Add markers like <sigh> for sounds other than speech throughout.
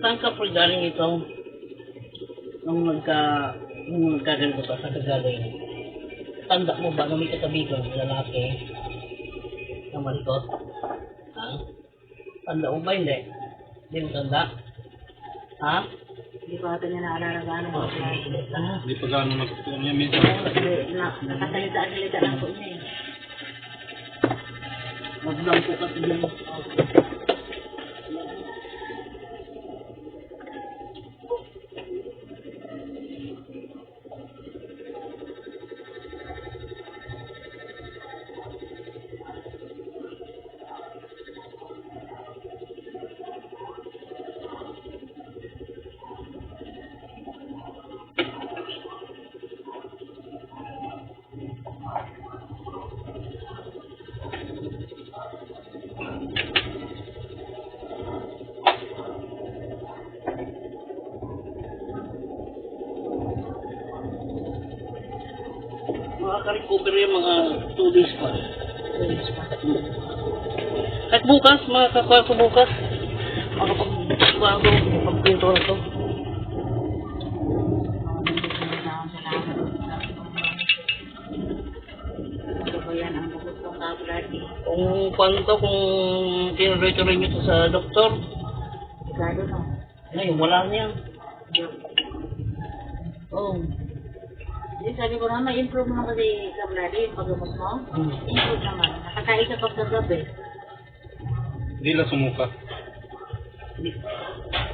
Saan ka po galing ito? Nung nagka... Nung nagkaganito ka, saan ka galing? Tanda mo ba na may katabi kang lalaki na malikot? Ha? Tanda mo ba hindi? Hindi mo tanda? Ha? Hindi ko ata niya naalala gaano ba siya. ah, Di pa gaano nagkukuha niya minsan. Hindi, na, nakasalita-salita lang po niya. Maglang po kasi din. Makaka-recover yung mga 2 days pa. At bukas, makakakuha ko bukas. Makapag-kuha ko, pagpinto na to. Kung paano to, kung tinuloy-tuloy nyo to sa doktor, Sigado no. ngayon wala niya. Oh. Hindi, sabi ko naman, improve naman kasi kabulati yung paggamot mo. Hmm. Improve naman. Nakakain ka pag kagabi. Di lang sumuka.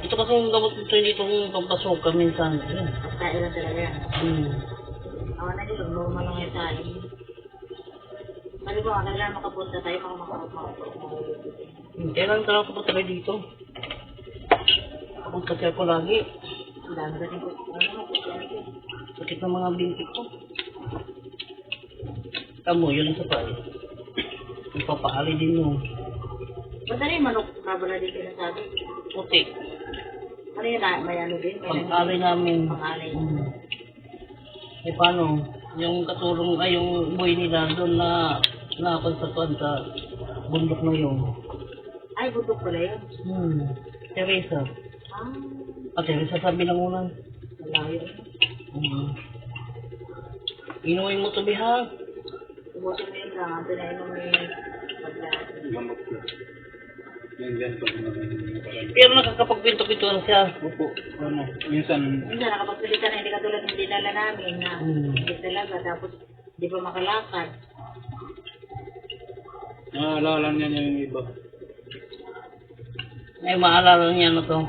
Ito kasi yung gamot nito dito kung pampasukan minsan. Ayun. Pagkain lang talaga. Hmm. Awan na nila, normal lang yung tayo. Sabi ko, kailangan makapunta tayo para makapag Hmm, Kailan talaga ko tayo dito? Ako kasi ako lagi. Ang dami kasi ko. Sakit ng mga binti ko. Tamo, yun ang sapay. Ipapakali din mo. Yung manok kabala din sinasabi? Puti. Ano yun, ah, may ano din? May Pag-alay namin. Pang-alay. Hmm. Eh paano? Yung katulong ay yung buhay nila doon na nakapagsakuan sa bundok na yun. Ay, butok pala yun. Hmm. Teresa. Ah, Ah, Teresa sabi ng ulan. malayo. Hmm. Inumin mo to biha. Ubusin mo yun lang, Paglasin. Gamot ko. Yan yan. Pero nakakapagpinto-pintuan siya. Opo. Ano, minsan Minsan nakapagsalita na hindi katulad ng dinala namin na Hmm. hindi talaga, tapos di pa makalakad. naalala niya niya yung iba. Ay, maalala niya na to.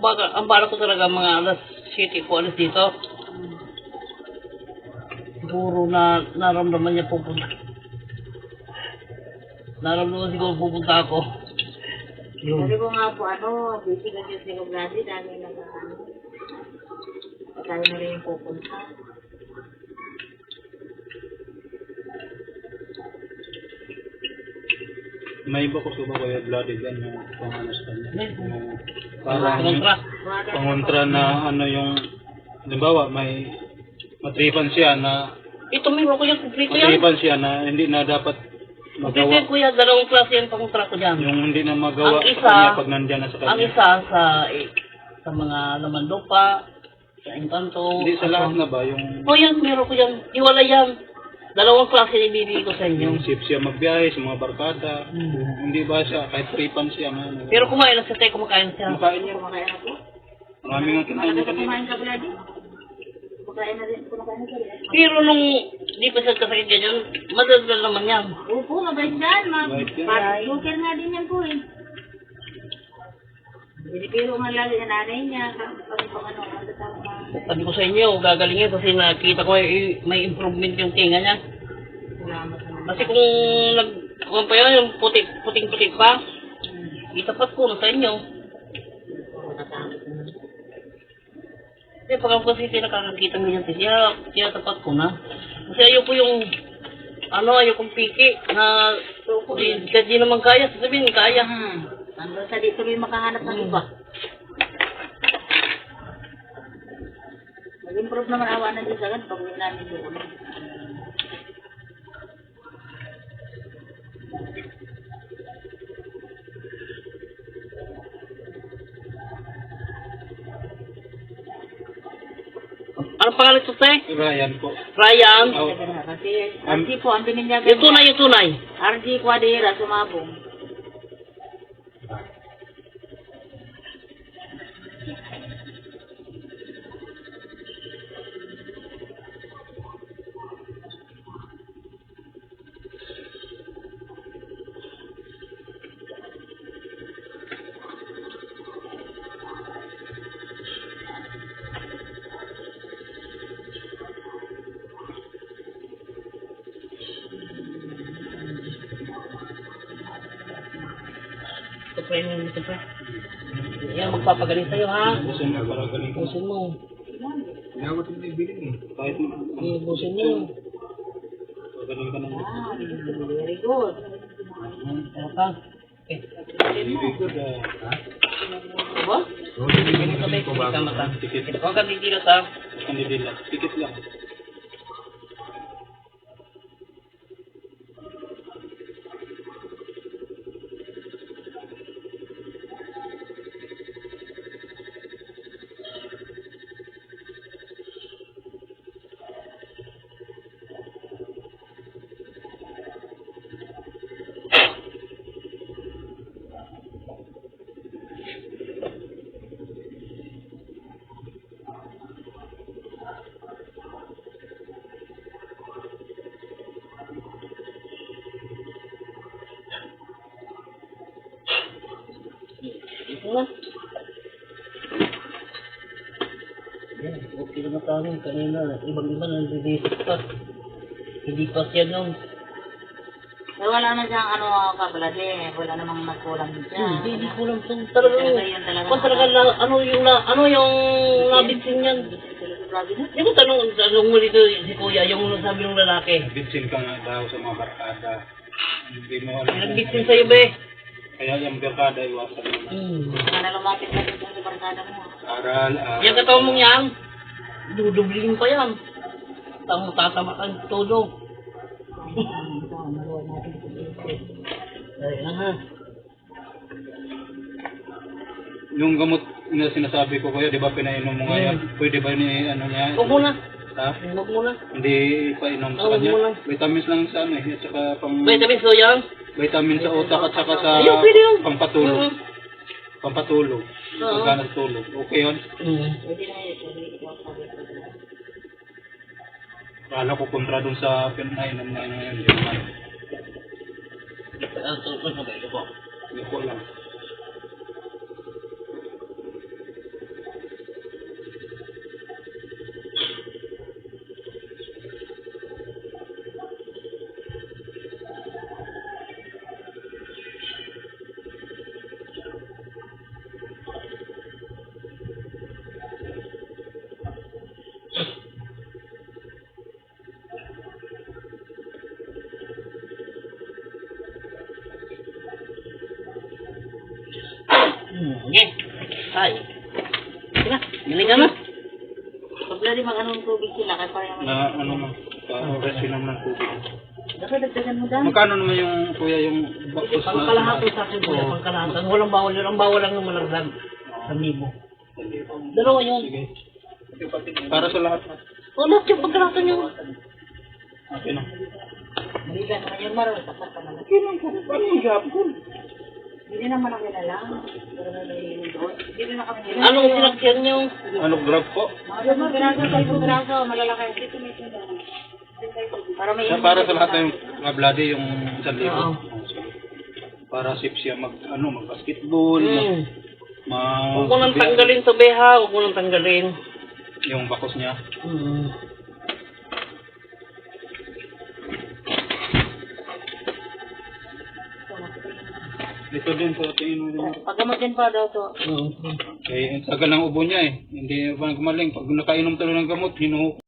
Baga, ang bala ko talaga mga alas 7 ko alas dito. Siguro na naramdaman niya pupunta. Naramdaman siguro pupunta ako. Yun. Sabi ko nga po, ano, busy kasi si Kabladi, dami na ano, tayo na rin yung pupunta. May iba ko sa ba kaya bloody gan yung pangalas kanya. Yung Parang pangontra na ano yung halimbawa may matripan siya na Ito meron ko yan, kumpleto yan. matripan siya na hindi na dapat Kumpleto magawa yan kuya, dalawang klase yan pangontra ko dyan. yung hindi na magawa Ang sa isa- kanya pag nandyan na sa Ang kanya. isa sa eh, sa mga laman lupa, sa engkanto. Hindi sa lahat na ba yung O yan, meron ko yan. Iwala yan. Dalawang klase ibibigay ko sa inyo. yung sip siya magbiyahe sa mga barkada. Hmm. Hindi ba siya kahit tripan siya ano. Pero kumain na siya tayo, kumakain siya. kumakain niya. kumakain ako. Marami nga kinain niya ka kanina. ka? Kumakain na rin, kumakain na rin. Pero nung di pa siya kasakit ganyan, madadal naman yan. Opo, mabait yan. Ma Mabait yan. Parang joker nga din yan po eh. Binipiro nga lagi sa nanay niya. Kami pang ano, ano tama. Sabi ko sa inyo, gagalingin kasi nakita ko eh, may improvement yung tinga niya. Salamat naman. Kasi kung nag kung pa yun, yung puti, puting-puti pa, itapat ko na sa inyo. Kasi pag ako kasi nakakakita ng ganyan, kaya, kaya tapat ko na. Kasi ayaw po yung, ano, ayaw kong piki na, di, di, di naman kaya, sasabihin, kaya. Hmm. Nandun sa dito may makahanap ng iba. Mag-improve naman awa na din sa akin pag namin doon. Ang pangalan ko, Tay? Ryan po. Ryan? Oh. Kasi, um, RG po, ang Yung tunay, yung tunay. RG Quadera, sumabong. Pa yun, ito pa. Yan, magpapagaling sa'yo, ha? busin na para galing ko. Busin mo. Inabot mo yung bilin eh. Kahit na. Eh, busin mo. Pagaling ka ng Ah, very good. Ano pa? Eh, Very good ah. ba? Ganito ba? Hindi ka mata. Tikit. Huwag ka didilot, ha? Kandidila. Tikit lang. Na. Yan, okay na tayo. Kanina, ibang-iba nandidisip pa. Hindi pa siya nung. Eh, wala na siyang ano kabalade. Wala namang nagkulang siya. Hindi, hindi ko lang ito. Talagang, Talaga yun talaga. kung talaga, la- ano yung, na, ano yung nabitsin yan? Grabe na. Hindi ko tanong, tanong mo dito si kuya, yung sabi ng lalaki. Bitsin ka nga daw sa mga barkada. Hindi mo alam. Nagbitsin sa'yo, be. Kaya yung barkada iwasan mo na. Hmm. Na lumapit na dito sa barkada mo. Aral, ah. Yan katawan mong yan, dudublin pa yan. Tamo tatama kang todo. <laughs> Ay, aha. Yung gamot na sinasabi ko kayo, di ba pinainom mo ngayon? Pwede ba ni ano niya? Huwag mo na. Ha? Huwag mo na. Hindi painom sa Oh, kanya? Vitamins lang sa ano eh. At saka pang Vitamins so yan. Vitamin sa utak at saka sa Ayun, pwede yun. pampatulog. Mhm. Pampatulog. Oo. Pagka natulog. Okay yun? Na yun. Ko. Kala ko kontra dun sa pinainom na. Di naman. Ah, ito, ito, ito, ito po. Hindi ko lang. Ay. Sige na, bili ka na. Pag lali mag-anong tubig sila, kaya parang Na ano na. Pa-rest ng tubig. Dapat dagdagan mo dami. Magkano naman yung kuya yung bakos na? Pangkalahato sa akin, kuya, Oo. pangkalahato. Walang bawal yun. Ang bawal lang yung malaglag. Sa libo. Dalawa yun. Sige. Para sa lahat. O, lahat yung pagkalahato niyo. Okay na. Hindi ka naman yung maro. Sapat ka naman. Paano yung gapon? Hindi naman ako kilala. Pero na naiinig doon. Hindi na kami nila. Anong sinakyan niyo? Ano grab po? Mga mga piraso, tayo piraso, malalaki. Dito may tindahan. Para may Sa para sa lahat ng mga bloody yung isang libo. Oo. Para safe siya mag ano mag basketball, Hmm. mag Huwag mo nang tanggalin to, Beha. Huwag mo nang tanggalin. yung bakos niya. Hmm. Dito din po tingin mo din. Paggamot din pa daw to. Hmm. Eh, ang tagal ng ubo niya eh. Hindi pa gumaling. Pag nakainom tuloy ng gamot, hinuhuk